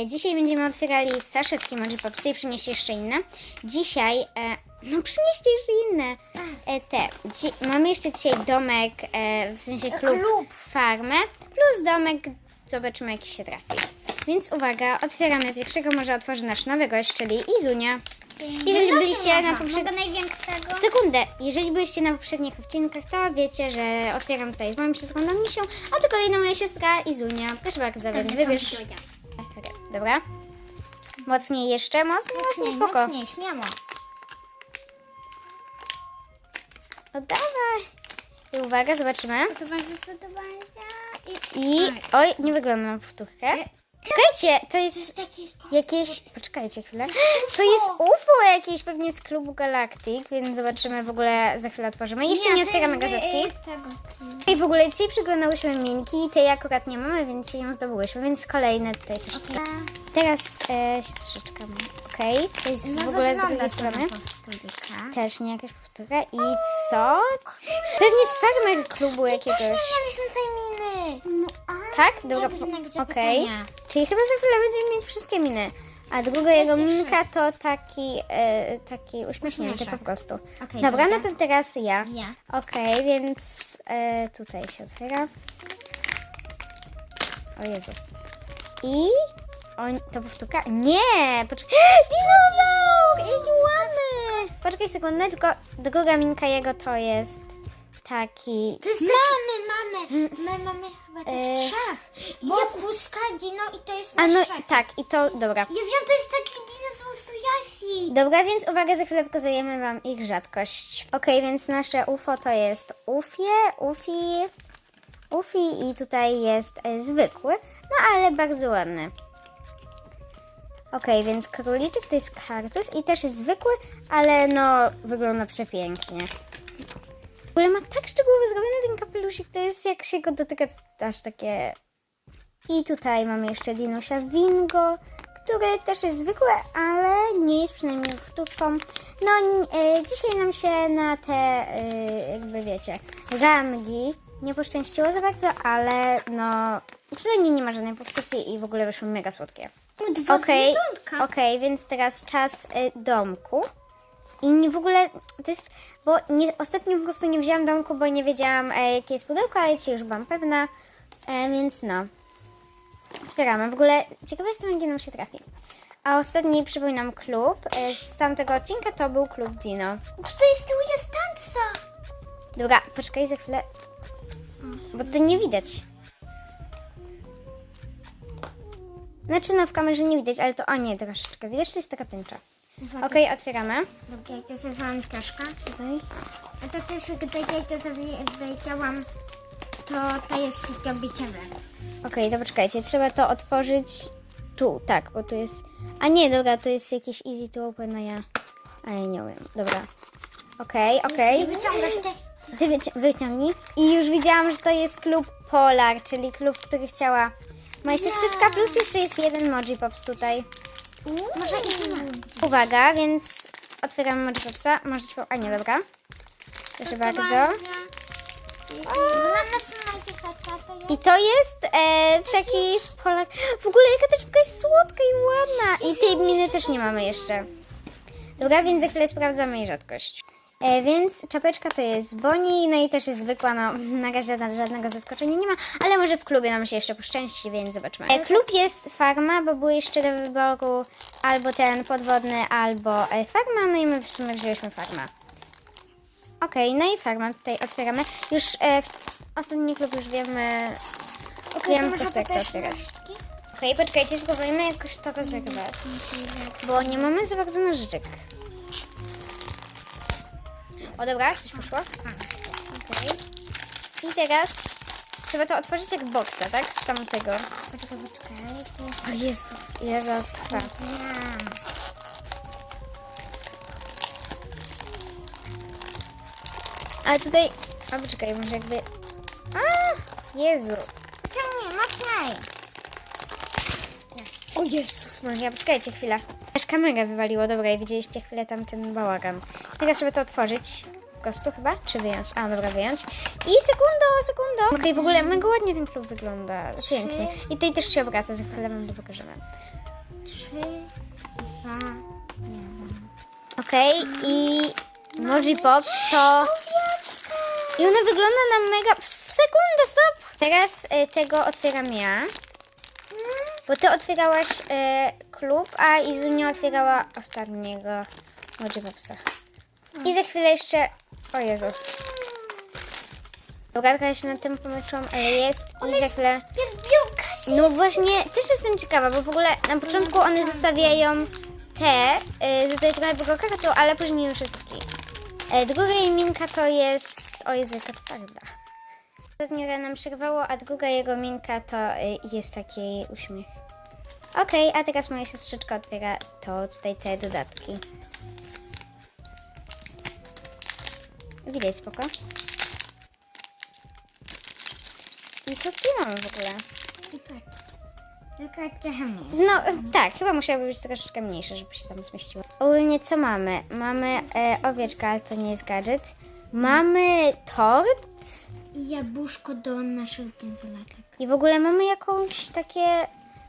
E, dzisiaj będziemy otwierali saszetki Moji Popsy i przynieść jeszcze inne. Dzisiaj, e, no przynieście jeszcze inne. E, te. Dzi- mamy jeszcze dzisiaj domek, e, w sensie klub, klub. farmę, plus domek, zobaczymy jaki się trafi. Więc uwaga, otwieramy pierwszego, może otworzy nasz nowy gość, czyli Izunia. Jeżeli byliście na największego? Sekundę, jeżeli byliście na poprzednich odcinkach, to wiecie, że otwieram tutaj z moją siostrą Misią, a to kolejna moja siostra Izunia. Proszę bardzo, więc wybierz. Dobra. Mocniej jeszcze, mocniej, mocniej, Mocniej, spoko. mocniej, śmiało. No dawaj. I uwaga, zobaczymy. I... I, oj, nie wygląda na powtórkę. Czekajcie, to jest jakieś, poczekajcie chwilę. To jest UFO jakieś pewnie z klubu Galactic, więc zobaczymy w ogóle, za chwilę otworzymy. Jeszcze nie otwieramy gazetki. I w ogóle dzisiaj przyglądałyśmy Minki, tej akurat nie mamy, więc ją zdobyłyśmy, więc kolejne tutaj saszki. Teraz e, siostrzyczka ma. Okej, to jest No w ogóle z drugiej strony. Też nie jakaś powtórka. I co? Pewnie z farmer klubu jakiegoś. mieliśmy tej miny. No, a, Tak? Jak po- znak zapytania. Czyli chyba za chwilę będziemy mieć wszystkie miny. A druga jego minka to taki, e, taki uśmiechnięty Uśmieszek. po prostu. Okej, Dobra, no to teraz ja. Ja. Okej, więc e, tutaj się otwiera. O Jezu. I... On, to powtórka? Nie! Poczekaj. Dinozaur! Jaki ładny! Poczekaj sekundę, tylko druga minka jego to jest taki... To jest mamy, mamy. My mamy chyba tych E, trzech. Bo kuska, dino i to jest A nasz no trzeci. tak, i to, dobra. Ja wiem, to jest taki dinozaur Sujasi. Dobra, więc uwaga, za chwilę pokazujemy Wam ich rzadkość. Okej, więc nasze UFO to jest Ufie, Ufi, Ufi i tutaj jest e, zwykły, no ale bardzo ładny. Okej, więc króliczek to jest kartus i też jest zwykły, ale no wygląda przepięknie. Ogóle ma tak szczegółowo zrobiony ten kapelusik, to jest jak się go dotyka, to aż takie i tutaj mamy jeszcze dinusia Wingo, który też jest zwykły, ale nie jest przynajmniej wtórką. No, e, dzisiaj nam się na te, e, jakby wiecie, rangi nie poszczęściło za bardzo, ale no, przynajmniej nie ma żadnej powtórki i w ogóle wyszły mega słodkie. Okej, okej, więc teraz czas e, domku. I nie w ogóle to jest, bo nie, ostatnio po prostu nie wzięłam domku, bo nie wiedziałam e, jakie jest pudełko, ale dzisiaj już byłam pewna, e, więc no. Otwieramy. W ogóle ciekawa jestem, jaki nam się trafi. A ostatni, przypominam, klub e, z tamtego odcinka to był klub Dino. To jest tu jest tanca. Dobra, poczekaj za chwilę, bo to nie widać. Znaczy no w kamerze nie widać, ale to, o nie, troszeczkę widać, to jest taka tęcza. Okej, otwieramy. Dobra, jak to zawałam troszkę. Tutaj. A to też, gdy ja to zawiedziałam, to to jest do bicia Okej, to poczekajcie, trzeba to otworzyć tu, tak, bo tu jest... A nie, dobra, to jest jakieś easy to open, a ja... A ja nie umiem, dobra. Okej, okej. Ty wyciągasz te... Ty wyci- wyciągnij. I już widziałam, że to jest klub Polar, czyli klub, który chciała moja siostrzyczka, plus jeszcze jest jeden Moji Pops tutaj. Może i Uwaga, więc otwieramy Moji Popsa. Możecie... po- A nie, dobra. Proszę bardzo. I to jest e, taki z Polar... W ogóle jaka ta czapka jest słodka i ładna. I tej miny też nie mamy jeszcze. Dobra, więc za chwilę sprawdzamy jej rzadkość. E, więc czapeczka to jest Boni, no i też jest zwykła, no na razie żadnego zaskoczenia nie ma, ale może w klubie nam się jeszcze poszczęści, więc zobaczmy. E, klub jest Farma, bo były jeszcze do wyboru albo ten podwodny, albo e, Farma, no i my w sumie wzięliśmy Farma. Okej, no i Farma tutaj otwieramy. Już e, w ostatni klub już wiemy, wiemy po prostu jak to otwierać. Okej, poczekajcie, spróbujmy jakoś to rozegrać, bo nie mamy za bardzo nożyczek. O dobra, coś poszło. Okej. I teraz trzeba to otworzyć jak boksa, tak? Z tamtego. Poczekaj, poczekaj, to jest... O Jezus, ile to trwa. Ale tutaj... A poczekaj, może jakby... A, Jezu. Ciągnij, mocniej. O Jezus Maria, poczekajcie chwilę. Aż kamerę wywaliło, dobra, i widzieliście chwilę tam ten bałagan. Teraz trzeba to otworzyć. W kostu chyba? Czy wyjąć? A, dobra, wyjąć. I sekundo, sekundo. Okej, w ogóle mega ładnie ten klub wygląda. Pięknie. I tutaj też się obraca, za chwilę wam to pokażemy. trzy, dwa, jeden. Okej, i Moji Pops to... I ona wygląda na mega... Sekunda, stop! Teraz e, tego otwieram ja. Bo ty otwierałaś e, klub, a Izunia otwierała ostatniego Moji Popsa. I za chwilę jeszcze... O Jezu. Bogatka ja się nad tym pomyślałam, ale jest. I za chwilę... No właśnie, też jestem ciekawa, bo w ogóle na początku one zostawiają te, y, tutaj trochę było kakao, ale później już jest ok. E, druga jej minka to jest, o Jezu, jaka twarda. Ostatnio nam przerwało, a druga jego minka to y, jest taki uśmiech. Okej, a teraz moja siostrzyczka otwiera to tutaj te dodatki. Widać spoko. I co tu mamy w ogóle? Tylko trochę mniej. No tak, chyba musiałaby być troszeczkę mniejsze, żeby się tam zmieściło. Ogólnie co mamy? Mamy e, owieczka, ale to nie jest gadżet. Mamy tort I jabłuszko do naszych pędzelatek. i w ogóle mamy jakąś takie...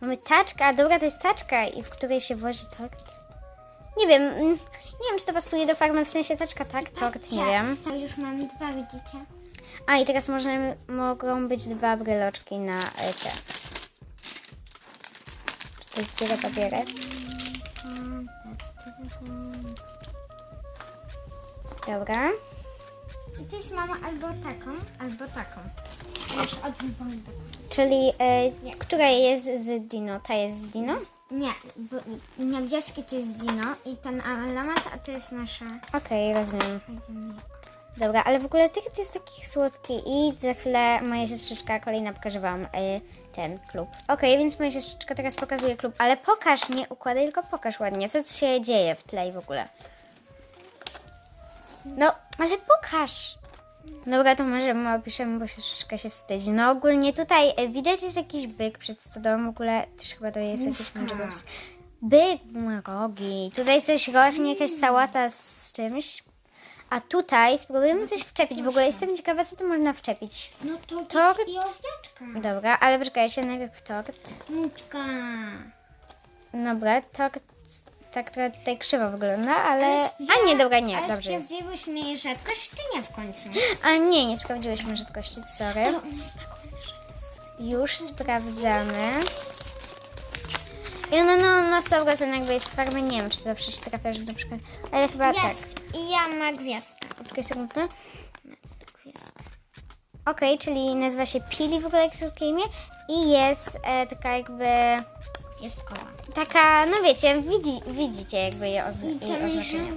Mamy taczkę, a dobra, to jest taczka, i w której się włoży tort. Nie wiem, mm, nie wiem, czy to pasuje do farmy, w sensie taczka tak, tort, nie wiem. To już mamy dwa, widzicie? A i teraz możemy, mogą być dwa bryloczki na e, te. Czy to jest tyle papierek? Dobra. I to jest mama albo taką, albo taką. Czyli e, która jest z Dino? Ta jest z Dino? Nie, bo niebieski to jest Dino i ten element, a to jest nasza. Okej, rozumiem. Dobra, ale w ogóle tych jest takich słodki i za chwilę moja siostrzyczka kolejna pokaże wam e, ten klub. Okej, więc moja siostrzyczka teraz pokazuje klub, ale pokaż, nie układaj, tylko pokaż ładnie, co tu się dzieje w tle i w ogóle. No, ale pokaż. Dobra, to może my opiszemy, bo siostrzyczka się wstydzi. No ogólnie tutaj e, widać jest jakiś byk przed stodołą, w ogóle też chyba to jest jakiś Muszka. mądrzejobs. Byk, rogi. Tutaj coś rośnie, jakaś sałata z czymś. A tutaj spróbujemy coś wczepić. W ogóle jestem ciekawa, co tu można wczepić. No to Tort. i owieczka. Dobra, ale poczekajcie, najpierw tort. Muczka. Dobra, tort tak trochę tutaj krzywo wygląda, ale... A nie, dobra, nie, Ale dobrze sprawdziłyśmy jej rzadkość, czy nie w końcu? A nie, nie sprawdziłyśmy rzadkości, sorry. Ale ona jest taką. Już sprawdzamy. I no, no, no, 100% jakby jest z farmy, nie wiem, czy zawsze się trafia, że na przykład... Ale chyba tak. Jest. I ja ma gwiazdkę. Poczekaj. Gwiazdkę. Okej, czyli nazywa się Pili w ogóle jak słodkie imię i jest e, taka jakby... Gwiazdkowa. Taka, no wiecie, widzi, widzicie jakby ozna- I to oznaczenie.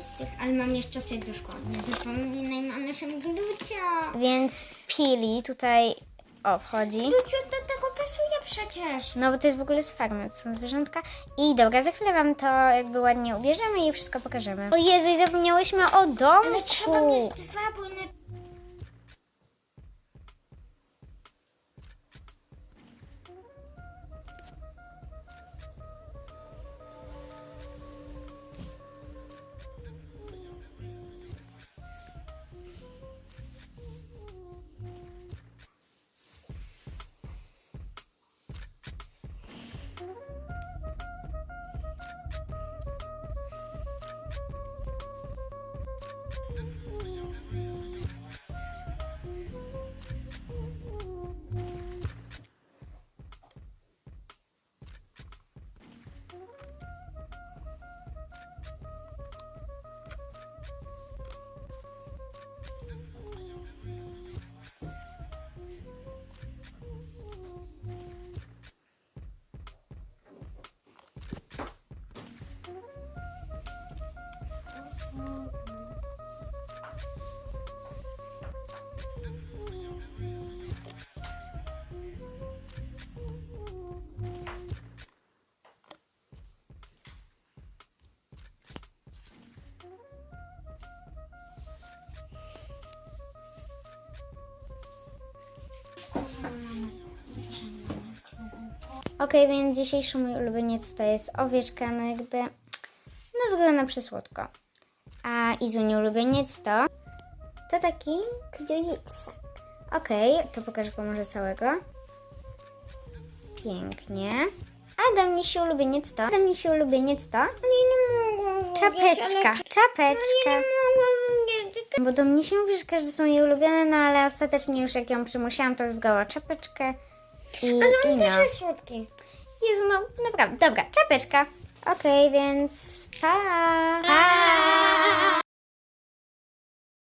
z tych. Ale mam jeszcze serduszko. Nie zapominaj, mam naszym glucia. Więc Pili tutaj, o, wchodzi. Gluciu do tego pasuje przecież. No bo to jest w ogóle z farmy, to są zwierzątka. I dobra, za chwilę wam to jakby ładnie ubierzemy i wszystko pokażemy. O Jezu, i zapomniałyśmy o domku. Ale trzeba mieć dwa, bo inaczej... Ok, więc dzisiejszy mój ulubieniec to jest owieczka, no jakby, no wygląda przysłodko. A Izuni ulubieniec to, to taki kriojica. Ok, to pokażę wam może całego. Pięknie. A do mnie się ulubieniec to, do mnie się ulubieniec to, czapeczka, czapeczka. Bo do mnie się mówi, że każdy są jej ulubione, no ale ostatecznie już jak ją przymusiłam, to wybrała czapeczkę. I, Ale on i też no. jest słodki. Jezu, no, no naprawdę. Dobra, czapeczka. Okej, więc pa! pa.